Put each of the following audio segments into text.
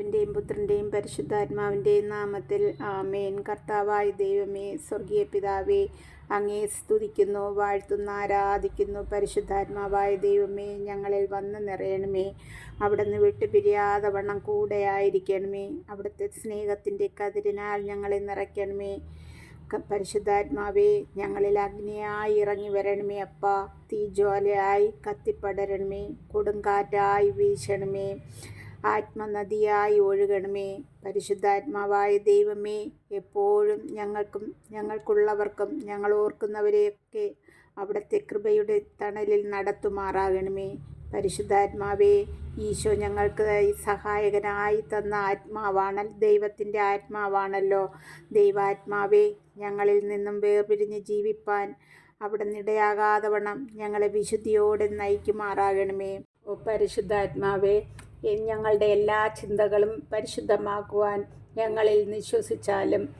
പിതാവിന്റെയും പുത്രന്റെയും പരിശുദ്ധാത്മാവിന്റെയും നാമത്തിൽ ആമേൻ. കർത്താവായ ദൈവമേ സ്വർഗീയ പിതാവേ അങ്ങേ സ്തുതിക്കുന്നു വാഴ്ത്തുന്നു ആരാധിക്കുന്നു. പരിശുദ്ധാത്മാവായ ദൈവമേ ഞങ്ങളിൽ വന്ന് നിറയണമേ. അവിടുന്ന് വിട്ടുപിരിയാതെ വണ്ണം കൂടെ ആയിരിക്കണമേ. അവിടുത്തെ സ്നേഹത്തിന്റെ കതിരിനാൽ ഞങ്ങളെ നിറയ്ക്കണമേ. പരിശുദ്ധാത്മാവേ ഞങ്ങളിൽ അഗ്നിയായി ഇറങ്ങി വരണമേ അപ്പ. തീജ്വാലയായി കത്തിപ്പടരണമേ. കൊടുങ്കാറ്റായി വീശണമേ. ആത്മനദിയായി ഒഴുകണമേ. പരിശുദ്ധാത്മാവായ ദൈവമേ എപ്പോഴും ഞങ്ങൾക്കും ഞങ്ങൾക്കുള്ളവർക്കും ഞങ്ങൾ ഓർക്കുന്നവരെയൊക്കെ അവിടുത്തെ കൃപയുടെ തണലിൽ നടത്തുമാറാകണമേ. പരിശുദ്ധാത്മാവേ ഈശോ ഞങ്ങൾക്ക് സഹായകനായി തന്ന ആത്മാവാണ് ദൈവത്തിന്റെ ആത്മാവാണല്ലോ. ദൈവാത്മാവേ ഞങ്ങളിൽ നിന്നും വേർപിരിഞ്ഞ് ജീവിപ്പാൻ അവിടെ നിടയാകാതെ വണ്ണം ഞങ്ങളെ വിശുദ്ധിയോടെ നയിക്കുമാറാകണമേ. ഓ പരിശുദ്ധാത്മാവേ ഞങ്ങളുടെ എല്ലാ ചിന്തകളും പരിശുദ്ധമാക്കുവാൻ ഞങ്ങളിൽ നിശ്വസിച്ചാലും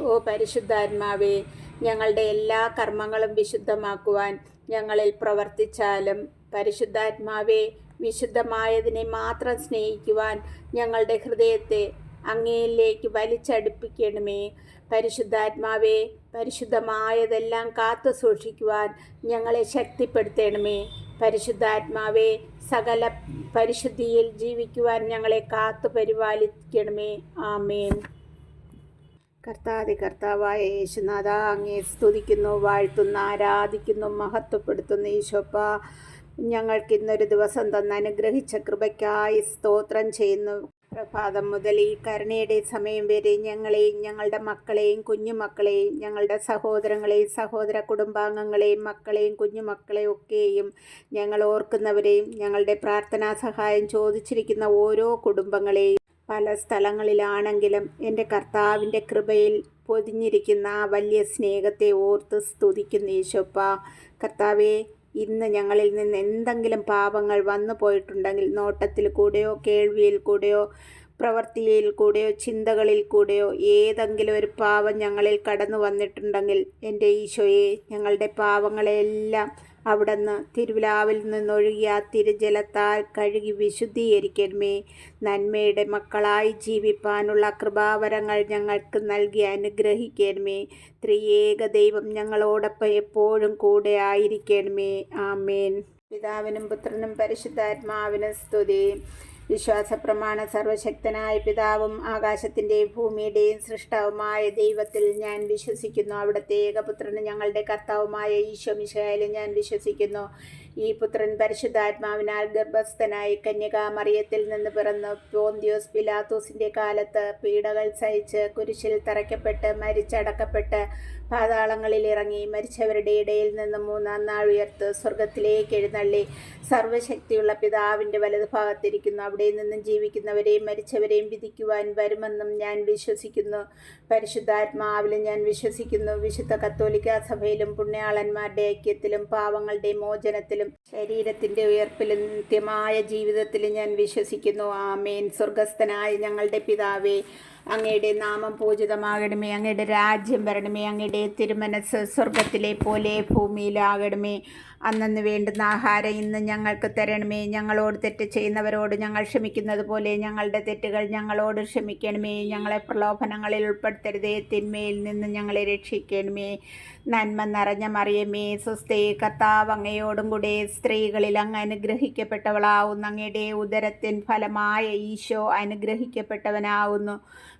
ഓ പരിശുദ്ധാത്മാവേ ഞങ്ങളുടെ എല്ലാ കർമ്മങ്ങളും വിശുദ്ധമാക്കുവാൻ ഞങ്ങളിൽ പ്രവർത്തിച്ചാലും പരിശുദ്ധാത്മാവേ വിശുദ്ധമായതിനെ മാത്രം സ്നേഹിക്കുവാൻ ഞങ്ങളുടെ ഹൃദയത്തെ അങ്ങയിലേക്ക് വലിച്ചടുപ്പിക്കണമേ. പരിശുദ്ധാത്മാവേ പരിശുദ്ധമായതെല്ലാം കാത്തു സൂക്ഷിക്കുവാൻ ഞങ്ങളെ ശക്തിപ്പെടുത്തണമേ. പരിശുദ്ധാത്മാവേ സകല പരിശുദ്ധിയിൽ ജീവിക്കുവാൻ ഞങ്ങളെ കാത്തു പരിപാലിക്കണമേ. ആമേൻ. കർത്താതി കർത്താവായ യേശുനാഥ അങ്ങേ സ്തുതിക്കുന്നു വാഴ്ത്തുന്നു ആരാധിക്കുന്നു മഹത്വപ്പെടുത്തുന്നു ഈശോപ്പ. ഞങ്ങൾക്ക് ഇന്നൊരു ദിവസം തന്ന അനുഗ്രഹിച്ച കൃപയ്ക്കായി സ്തോത്രം ചെയ്യുന്നു. പ്രഭാതം മുതൽ ഈ കരുണയുടെ സമയം വരെ ഞങ്ങളെയും ഞങ്ങളുടെ മക്കളെയും കുഞ്ഞുമക്കളെയും ഞങ്ങളുടെ സഹോദരങ്ങളെയും സഹോദര കുടുംബാംഗങ്ങളെയും മക്കളെയും കുഞ്ഞുമക്കളെയും ഒക്കെയും ഞങ്ങൾ ഓർക്കുന്നവരെയും ഞങ്ങളുടെ പ്രാർത്ഥനാ സഹായം ചോദിച്ചിരിക്കുന്ന ഓരോ കുടുംബങ്ങളെയും പല സ്ഥലങ്ങളിലാണെങ്കിലും എന്റെ കർത്താവിന്റെ കൃപയിൽ പൊതിഞ്ഞിരിക്കുന്ന ആ വലിയ സ്നേഹത്തെ ഓർത്ത് സ്തുതിക്കുന്നു ഈശോപ്പ. കർത്താവെ ഇന്ന് ഞങ്ങളിൽ നിന്ന് എന്തെങ്കിലും പാപങ്ങൾ വന്നു പോയിട്ടുണ്ടെങ്കിൽ നോട്ടത്തിൽ കൂടെയോ കേൾവിയിൽ കൂടെയോ പ്രവൃത്തിയിൽ കൂടെയോ ചിന്തകളിൽ കൂടെയോ ഏതെങ്കിലും ഒരു പാപം ഞങ്ങളിൽ കടന്നു വന്നിട്ടുണ്ടെങ്കിൽ എന്റെ ഈശോയെ ഞങ്ങളുടെ പാവങ്ങളെല്ലാം അവിടുന്ന് തിരുവിലാവിൽ നിന്നൊഴുകിയ തിരുജലത്താൽ കഴുകി വിശുദ്ധീകരിക്കണമേ നന്മയുടെ മക്കളായി ജീവിപ്പാനുള്ള കൃപാവരങ്ങൾ ഞങ്ങൾക്ക് നൽകി അനുഗ്രഹിക്കണമേ ത്രിയേക ദൈവം ഞങ്ങളോടൊപ്പം എപ്പോഴും കൂടെ ആയിരിക്കണമേ ആമേൻ. പിതാവിനും പുത്രനും പരിശുദ്ധാത്മാവിനും സ്തുതി. വിശ്വാസപ്രമാണ സർവശക്തനായ പിതാവും ആകാശത്തിന്റെയും ഭൂമിയുടെയും സൃഷ്ടാവുമായ ദൈവത്തിൽ ഞാൻ വിശ്വസിക്കുന്നു. അവിടുത്തെ ഏകപുത്രന് ഞങ്ങളുടെ കർത്താവുമായ ഈശോ മിശായാലും ഞാൻ വിശ്വസിക്കുന്നു. ഈ പുത്രൻ പരിശുദ്ധാത്മാവിനാൽ ഗർഭസ്ഥനായി കന്യകാമറിയത്തിൽ നിന്ന് പിറന്ന്. പോന്തിയോസ് പിലാത്തോസിന്റെ കാലത്ത് പീഡകൾ സഹിച്ച് കുരിശിൽ തറയ്ക്കപ്പെട്ട് മരിച്ചടക്കപ്പെട്ട് പാതാളങ്ങളിൽ ഇറങ്ങി മരിച്ചവരുടെ ഇടയിൽ നിന്ന് മൂന്നാം നാൾ ഉയർത്ത് സ്വർഗത്തിലേക്ക് എഴുന്നള്ളി. സർവശക്തിയുള്ള പിതാവിന്റെ വലതുഭാഗത്തിരിക്കുന്നു. അവിടെ നിന്നും ജീവിക്കുന്നവരെയും മരിച്ചവരെയും വിധിക്കുവാൻ വരുമെന്നും ഞാൻ വിശ്വസിക്കുന്നു. പരിശുദ്ധാത്മാവിലും ഞാൻ വിശ്വസിക്കുന്നു. വിശുദ്ധ കത്തോലിക്ക സഭയിലും പുണ്യാളന്മാരുടെ ഐക്യത്തിലും പാവങ്ങളുടെ മോചനത്തിലും ശരീരത്തിന്റെ ഉയർപ്പിലും നിത്യമായ ജീവിതത്തിലും ഞാൻ വിശ്വസിക്കുന്നു. ആമേൻ. സ്വർഗസ്ഥനായ ഞങ്ങളുടെ പിതാവേ അങ്ങയുടെ നാമം പൂജിതമാകണമേ അങ്ങയുടെ രാജ്യം വരണമേ അങ്ങയുടെ തിരുമനസ് സ്വർഗത്തിലെ പോലെ ഭൂമിയിലാകണമേ. അന്നു വേണ്ടുന്ന ആഹാരം ഇന്ന് ഞങ്ങൾക്ക് തരണമേ. ഞങ്ങളോട് തെറ്റ് ചെയ്യുന്നവരോട് ഞങ്ങൾ ക്ഷമിക്കുന്നത് പോലെ ഞങ്ങളുടെ തെറ്റുകൾ ഞങ്ങളോട് ക്ഷമിക്കണമേ. ഞങ്ങളെ പ്രലോഭനങ്ങളിൽ ഉൾപ്പെടുത്തരുതേ. തിന്മയിൽ നിന്ന് ഞങ്ങളെ രക്ഷിക്കണമേ. നന്മ നിറഞ്ഞ മറിയമേ സുസ്ഥേ കർത്താവ് അങ്ങയോടും കൂടെ സ്ത്രീകളിൽ അങ്ങ് അനുഗ്രഹിക്കപ്പെട്ടവളാവുന്നു. അങ്ങയുടെ ഉദരത്തിൻ ഫലമായ ഈശോ അനുഗ്രഹിക്കപ്പെട്ടവനാവുന്നു.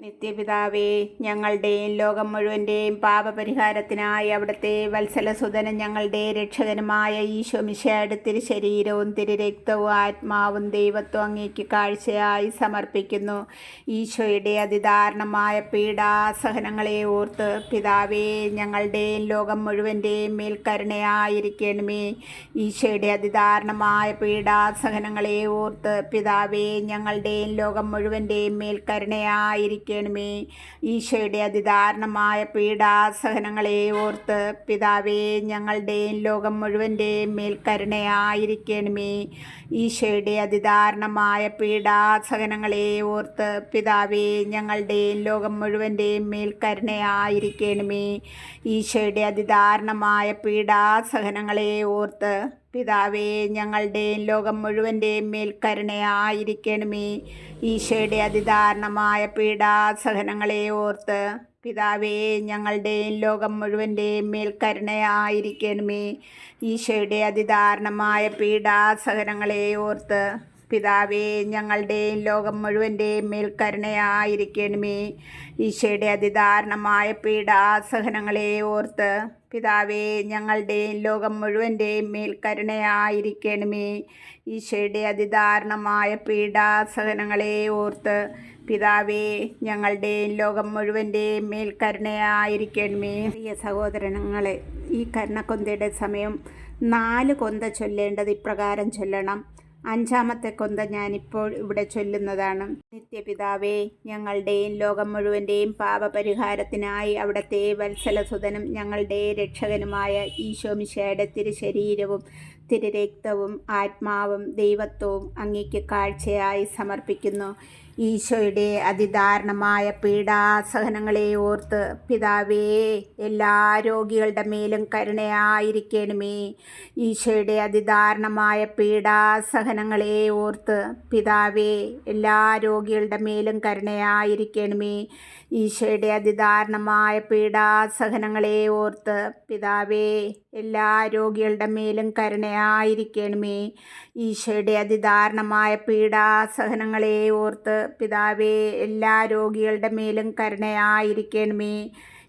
നിത്യപിതാവേ ഞങ്ങളുടെയും ലോകം മുഴുവന്റെയും പാപപരിഹാരത്തിനായി അവിടുത്തെ വത്സലസുതനും ഞങ്ങളുടെ രക്ഷകനുമായ ഈശോ മിശയുടെ തിരു ശരീരവും തിരു രക്തവും ആത്മാവും ദൈവത്വം അങ്ങേക്ക് കാഴ്ചയായി സമർപ്പിക്കുന്നു. ഈശോയുടെ അതിദാരുണമായ പീഡാസഹനങ്ങളെ ഓർത്ത് പിതാവേ ഞങ്ങളുടെയും ലോകം മുഴുവന്റെയും മേൽ കരുണയായിരിക്കണമേ. ഈശോയുടെ അതിദാരുണമായ പീഡാസഹനങ്ങളെ ഓർത്ത് പിതാവേ ഞങ്ങളുടെയും ലോകം മുഴുവന്റെയും മേൽ കരുണയായിരിക്കണമേ. ആയിരിക്കണമേ ഈശോയുടെ അതിദാരുണമായ പീഡാസഹനങ്ങളെ ഓർത്ത് പിതാവേ ഞങ്ങളുടെയും ലോകം മുഴുവന്റെയും മേൽ കരുണയായിരിക്കണമേ. ഈശോയുടെ അതിദാരുണമായ പീഡാസഹനങ്ങളെ ഓർത്ത് പിതാവേ ഞങ്ങളുടെയും ലോകം മുഴുവന്റെയും മേൽ കരുണയായിരിക്കണമേ. ഈശോയുടെ അതിദാരുണമായ പീഡാസഹനങ്ങളെ ഓർത്ത് പിതാവേ ഞങ്ങളുടെയും ലോകം മുഴുവന്റെയും മേൽ കരുണയായിരിക്കണമേ. ഈശോയുടെ അതിദാരുണമായ പീഡാസഹനങ്ങളെ ഓർത്ത് പിതാവേ ഞങ്ങളുടെയും ലോകം മുഴുവന്റെയും മേൽ കരുണയായിരിക്കണമേ. ഈശോയുടെ അതിദാരുണമായ പീഡാസഹനങ്ങളെ ഓർത്ത് പിതാവേ ഞങ്ങളുടെയും ലോകം മുഴുവന്റെയും മേൽ കരുണയായിരിക്കണമേ. ഈശോയുടെ അതിദാരുണമായ പീഡാസഹനങ്ങളെ ഓർത്ത് പിതാവേ ഞങ്ങളുടെയും ലോകം മുഴുവന്റെയും മേൽ കരുണയായിരിക്കണമേ. ഈശോയുടെ അതിദാരുണമായ പീഡാസഹനങ്ങളെ ഓർത്ത് പിതാവേ ഞങ്ങളുടെയും ലോകം മുഴുവന്റെയും മേൽ കരുണയായിരിക്കണമേ. പ്രിയ സഹോദരങ്ങളെ ഈ കരുണക്കൊന്തയുടെ സമയം നാല് കൊന്ത ചൊല്ലേണ്ടത് ഇപ്രകാരം ചൊല്ലണം. അഞ്ചാമത്തെ കൊന്ത ഞാനിപ്പോൾ ഇവിടെ ചൊല്ലുന്നതാണ്. നിത്യപിതാവേ ഞങ്ങളുടെയും ലോകം മുഴുവന്റെയും പാപപരിഹാരത്തിനായി അവിടുത്തെ വത്സലസുതനും ഞങ്ങളുടെ രക്ഷകനുമായ ഈശോമിശയുടെ തിരുശരീരവും തിരുരക്തവും ആത്മാവും ദൈവത്വവും അങ്ങേക്ക് കാഴ്ചയായി സമർപ്പിക്കുന്നു. ഈശോയുടെ അതിദാരുണമായ പീഡാസഹനങ്ങളെ ഓർത്ത് പിതാവേ എല്ലാ രോഗികളുടെ മേലും കരുണയായിരിക്കണമേ. ഈശോയുടെ അതിദാരുണമായ പീഡാസഹനങ്ങളെ ഓർത്ത് പിതാവേ എല്ലാ രോഗികളുടെ മേലും കരുണയായിരിക്കണമേ. ഈശോയുടെ അതിദാരുണമായ പീഡാസഹനങ്ങളെ ഓർത്ത് പിതാവേ എല്ലാ രോഗികളുടെ മേലും കരുണയായിരിക്കണമേ. ഈശോയുടെ അതിദാരുണമായ പീഡാസഹനങ്ങളെ ഓർത്ത് പിതാവേ എല്ലാ രോഗികളുടെ മേലും കരുണയായിരിക്കണമേ.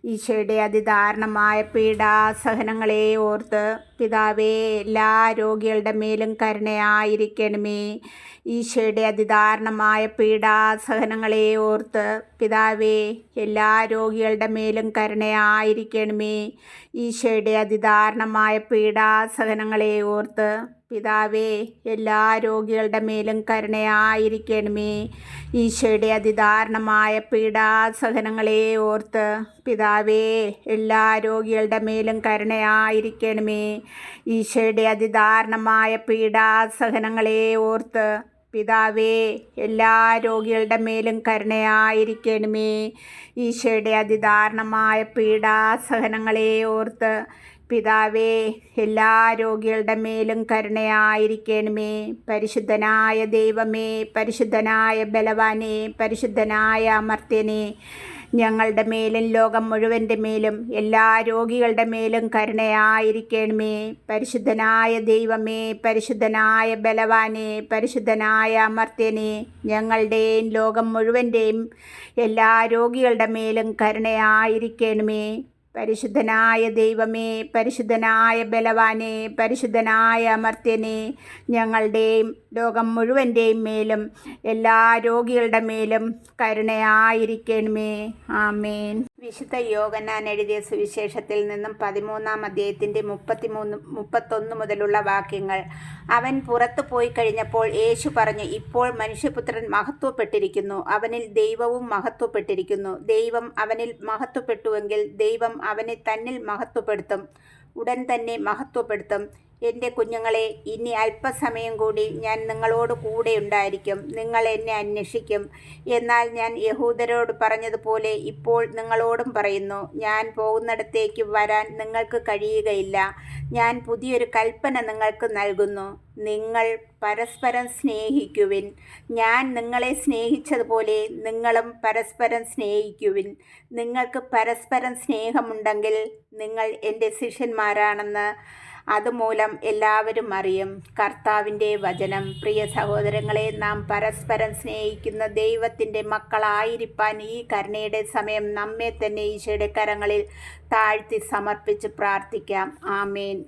ഈശോയുടെ അതിദാരുണമായ പീഡാസഹനങ്ങളെ ഓർത്ത് പിതാവേ എല്ലാ രോഗികളുടെ മേലും കരുണയായിരിക്കണമേ. ഈശോയുടെ അതിദാരുണമായ പീഡാസഹനങ്ങളെ ഓർത്ത് പിതാവേ എല്ലാ രോഗികളുടെ മേലും കരുണയായിരിക്കണമേ. ഈശോയുടെ അതിദാരുണമായ പീഡാസഹനങ്ങളെ ഓർത്ത് പിതാവേ എല്ലാ രോഗികളുടെ മേലും കരുണയായിരിക്കണമേ. ഈശോയുടെ അതിദാരുണമായ പീഡാസഹനങ്ങളെ ഓർത്ത് പിതാവേ എല്ലാ രോഗികളുടെ മേലും കരുണയായിരിക്കണമേ. ഈശോയുടെ അതിദാരുണമായ പീഡാസഹനങ്ങളെ ഓർത്ത് പിതാവേ എല്ലാ രോഗികളുടെ മേലും കരുണയായിരിക്കണമേ. ഈശോയുടെ അതിദാരുണമായ പീഡാസഹനങ്ങളെ ഓർത്ത് പിതാവേ എല്ലാ രോഗികളുടെ മേലും കരുണയായിരിക്കണമേ. പരിശുദ്ധനായ ദൈവമേ പരിശുദ്ധനായ ബലവാനെ പരിശുദ്ധനായ അമർത്യനെ ഞങ്ങളുടെ മേലും ലോകം മുഴുവന്റെ മേലും എല്ലാ രോഗികളുടെ മേലും കരുണയായിരിക്കണമേ. പരിശുദ്ധനായ ദൈവമേ പരിശുദ്ധനായ ബലവാനെ പരിശുദ്ധനായ അമർത്യനെ ഞങ്ങളുടെയും ലോകം മുഴുവന്റെയും എല്ലാ രോഗികളുടെ മേലും കരുണയായിരിക്കണമേ. പരിശുദ്ധനായ ദൈവമേ പരിശുദ്ധനായ ബലവാനെ പരിശുദ്ധനായ അമർത്യനെ ഞങ്ങളുടെയും ലോകം മുഴുവന്റെയും മേലും എല്ലാ രോഗികളുടെ മേലും കരുണയായിരിക്കണമേ. ആമേൻ. വിശുദ്ധ യോഗനാൻ എഴുതിയ സുവിശേഷത്തിൽ നിന്നും പതിമൂന്നാം അധ്യായത്തിന്റെ മുപ്പത്തിമൂന്ന് മുപ്പത്തൊന്ന് മുതലുള്ള വാക്യങ്ങൾ. അവൻ പുറത്തു പോയി കഴിഞ്ഞപ്പോൾ യേശു പറഞ്ഞു ഇപ്പോൾ മനുഷ്യപുത്രൻ മഹത്വപ്പെട്ടിരിക്കുന്നു. അവനിൽ ദൈവവും മഹത്വപ്പെട്ടിരിക്കുന്നു. ദൈവം അവനിൽ മഹത്വപ്പെട്ടുവെങ്കിൽ ദൈവം അവനെ തന്നിൽ മഹത്വപ്പെടുത്തും. ഉടൻ തന്നെ മഹത്വപ്പെടുത്തും. എന്റെ കുഞ്ഞുങ്ങളെ ഇനി അല്പസമയം കൂടി ഞാൻ നിങ്ങളോട് കൂടെ ഉണ്ടായിരിക്കും. നിങ്ങൾ എന്നെ അന്വേഷിക്കും. എന്നാൽ ഞാൻ യഹൂദരോട് പറഞ്ഞതുപോലെ ഇപ്പോൾ നിങ്ങളോടും പറയുന്നു ഞാൻ പോകുന്നിടത്തേക്ക് വരാൻ നിങ്ങൾക്ക് കഴിയുകയില്ല. ഞാൻ പുതിയൊരു കൽപ്പന നിങ്ങൾക്ക് നൽകുന്നു. നിങ്ങൾ പരസ്പരം സ്നേഹിക്കുവിൻ. ഞാൻ നിങ്ങളെ സ്നേഹിച്ചതുപോലെ നിങ്ങളും പരസ്പരം സ്നേഹിക്കുവിൻ. നിങ്ങൾക്ക് പരസ്പരം സ്നേഹമുണ്ടെങ്കിൽ നിങ്ങൾ എന്റെ ശിഷ്യന്മാരാണെന്ന് അതുമൂലം എല്ലാവരും അറിയും. കർത്താവിന്റെ വചനം. പ്രിയ സഹോദരങ്ങളെ നാം പരസ്പരം സ്നേഹിക്കുന്ന ദൈവത്തിന്റെ മക്കളായിരിക്കാൻ ഈ കരുണയുടെ സമയം നമ്മെ തന്നെ ഈശോയുടെ കരങ്ങളിൽ താഴ്ത്തി സമർപ്പിച്ച് പ്രാർത്ഥിക്കാം. ആമേൻ.